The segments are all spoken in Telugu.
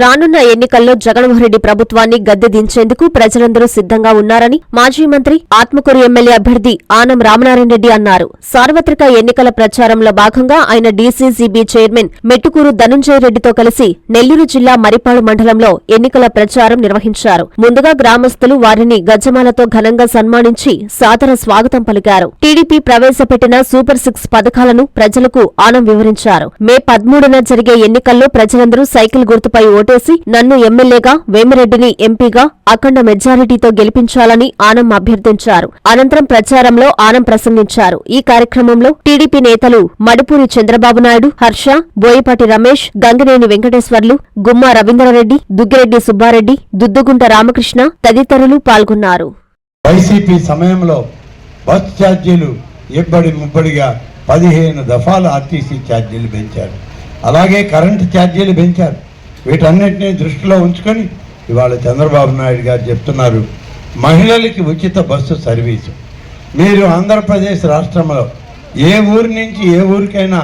రానున్న ఎన్నికల్లో జగన్మోహన్రెడ్డి ప్రభుత్వాన్ని గద్దె దించేందుకు ప్రజలందరూ సిద్ధంగా ఉన్నారని మాజీ మంత్రి ఆత్మకూరు ఎమ్మెల్యే అభ్యర్థి ఆనం రామనారాయణ రెడ్డి అన్నారు. సార్వత్రిక ఎన్నికల ప్రచారంలో భాగంగా ఆయన డీసీసీబీ చైర్మన్ మెట్టుకూరు ధనుంజయ రెడ్డితో కలిసి నెల్లూరు జిల్లా మరిపాడు మండలంలో ఎన్నికల ప్రచారం నిర్వహించారు. ముందుగా గ్రామస్తులు వారిని గజమాలతో ఘనంగా సన్మానించి సాదర స్వాగతం పలికారు. టీడీపీ ప్రవేశపెట్టిన సూపర్ సిక్స్ పథకాలను ప్రజలకు ఆనం వివరించారు. మే పదమూడున జరిగే ఎన్నికల్లో ప్రజలందరూ సైకిల్ గుర్తుపై ఓటేసి నన్ను ఎమ్మెల్యేగా వేమిరెడ్డిని ఎంపీగా అఖండ మెజారిటీతో గెలిపించాలని ఆనం అభ్యర్థించారు. అనంతరం ప్రచారంలో ఆనం ప్రసంగించారు. ఈ కార్యక్రమంలో టీడీపీ నేతలు మడుపూరి చంద్రబాబు నాయుడు హర్ష బోయపాటి రమేష్ గంగినేని వెంకటేశ్వర్లు గుమ్మా రవీంద్రారెడ్డి దుగ్గిరెడ్డి సుబ్బారెడ్డి దుద్దుగుంట రామకృష్ణ తదితరులు పాల్గొన్నారు. వైసీపీ సమయంలో బస్ ఛార్జీలు ఇబ్బడి ముబ్బడిగా పదిహేను దఫాలు ఆర్టీసీ ఛార్జీలు పెంచారు. అలాగే కరెంటు ఛార్జీలు పెంచారు. వీటన్నిటినీ దృష్టిలో ఉంచుకొని ఇవాళ చంద్రబాబు నాయుడు గారు చెప్తున్నారు మహిళలకి ఉచిత బస్సు సర్వీసు. మీరు ఆంధ్రప్రదేశ్ రాష్ట్రంలో ఏ ఊరి నుంచి ఏ ఊరికైనా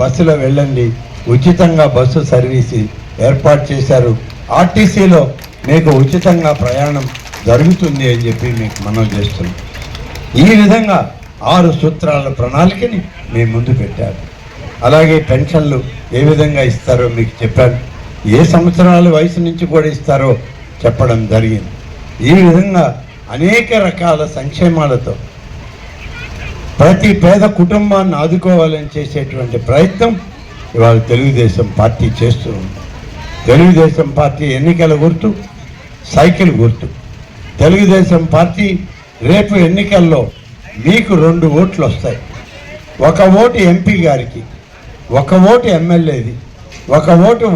బస్సులో వెళ్ళండి ఉచితంగా బస్సు సర్వీసు ఏర్పాటు చేశారు. ఆర్టీసీలో మీకు ఉచితంగా ప్రయాణం జరుగుతుంది అని చెప్పి మీకు మనం చేస్తున్నాం. ఈ విధంగా ఆరు సూత్రాల ప్రణాళికని మీ ముందు పెట్టారు. అలాగే పెన్షన్లు ఏ విధంగా ఇస్తారో మీకు చెప్పాను. ఏ సంవత్సరాల వయసు నుంచి కూడా ఇస్తారో చెప్పడం జరిగింది. ఈ విధంగా అనేక రకాల సంక్షేమాలతో ప్రతి పేద కుటుంబాన్ని ఆదుకోవాలని చేసేటువంటి ప్రయత్నం ఇవాళ తెలుగుదేశం పార్టీ చేస్తూ ఉంది. తెలుగుదేశం పార్టీ ఎన్నికల గుర్తు సైకిల్ గుర్తు. తెలుగుదేశం పార్టీ రేపు ఎన్నికల్లో మీకు రెండు ఓట్లు వస్తాయి. ఒక ఓటు ఎంపీ గారికి ఒక ఓటు ఎమ్మెల్యేది ఒక ఓటు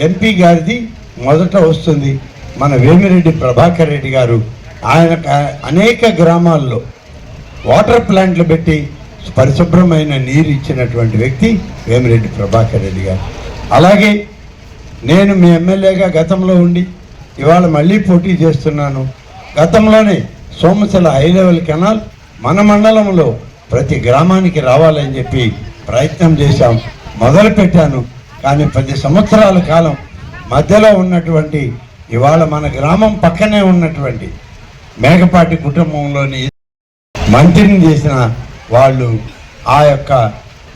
ఎంపీ గారిది మొదట వస్తుంది మన వేమిరెడ్డి ప్రభాకర్ రెడ్డి గారు. ఆయన అనేక గ్రామాల్లో వాటర్ ప్లాంట్లు పెట్టి పరిశుభ్రమైన నీరు ఇచ్చినటువంటి వ్యక్తి వేమిరెడ్డి ప్రభాకర్ రెడ్డి గారు. అలాగే నేను మీ ఎమ్మెల్యేగా గతంలో ఉండి ఇవాళ మళ్ళీ పోటీ చేస్తున్నాను. గతంలోనే సోమశల హై లెవెల్ కెనాల్ మన మండలంలో ప్రతి గ్రామానికి రావాలని చెప్పి ప్రయత్నం చేశాం. మొదలు పెట్టాను కానీ పది సంవత్సరాల కాలం మధ్యలో ఉన్నటువంటి ఇవాళ మన గ్రామం పక్కనే ఉన్నటువంటి మేకపాటి కుటుంబంలోని మంత్రిని చేసిన వాళ్ళు ఆ యొక్క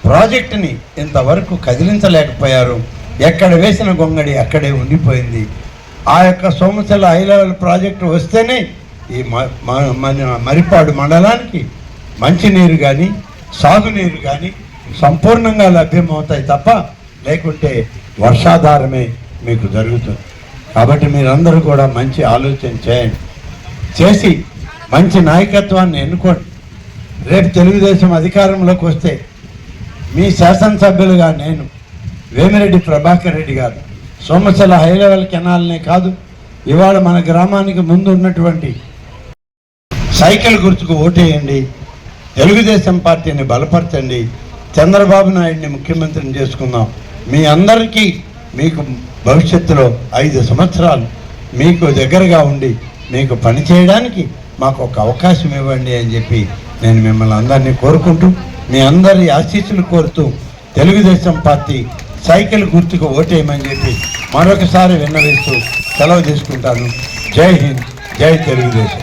ప్రాజెక్టుని ఇంతవరకు కదిలించలేకపోయారు. ఎక్కడ వేసిన గొంగడి అక్కడే ఉండిపోయింది. ఆ యొక్క సోమశల హై లెవెల్ ప్రాజెక్టు వస్తేనే ఈ మ- మ- మన మరిపాడు మండలానికి మంచినీరు కానీ సాగునీరు కానీ సంపూర్ణంగా లభ్యమవుతాయి తప్ప లేకుంటే వర్షాధారమే మీకు జరుగుతుంది. కాబట్టి మీరందరూ కూడా మంచి ఆలోచన చేయండి. చేసి మంచి నాయకత్వాన్ని ఎన్నుకోండి. రేపు తెలుగుదేశం అధికారంలోకి వస్తే మీ శాసనసభ్యులుగా నేను వేమిరెడ్డి ప్రభాకర్ రెడ్డి గారు సోమశల హై లెవెల్ కెనాల్నే కాదు ఇవాళ మన గ్రామానికి ముందు ఉన్నటువంటి సైకిల్ గుర్తుకు ఓటేయండి. తెలుగుదేశం పార్టీని బలపరచండి. చంద్రబాబు నాయుడిని ముఖ్యమంత్రిని చేసుకుందాం. మీ అందరికీ మీకు భవిష్యత్తులో ఐదు సంవత్సరాలు మీకు దగ్గరగా ఉండి మీకు పని చేయడానికి మాకు ఒక అవకాశం ఇవ్వండి అని చెప్పి నేను మిమ్మల్ని అందరినీ కోరుకుంటూ మీ అందరి ఆశీస్సులు కోరుతూ తెలుగుదేశం పార్టీ సైకిల్ గుర్తుకు ఓటేయమని చెప్పి మరొకసారి విన్నవిస్తూ సెలవు తీసుకుంటాను. జై హింద్ జై తెలుగుదేశం.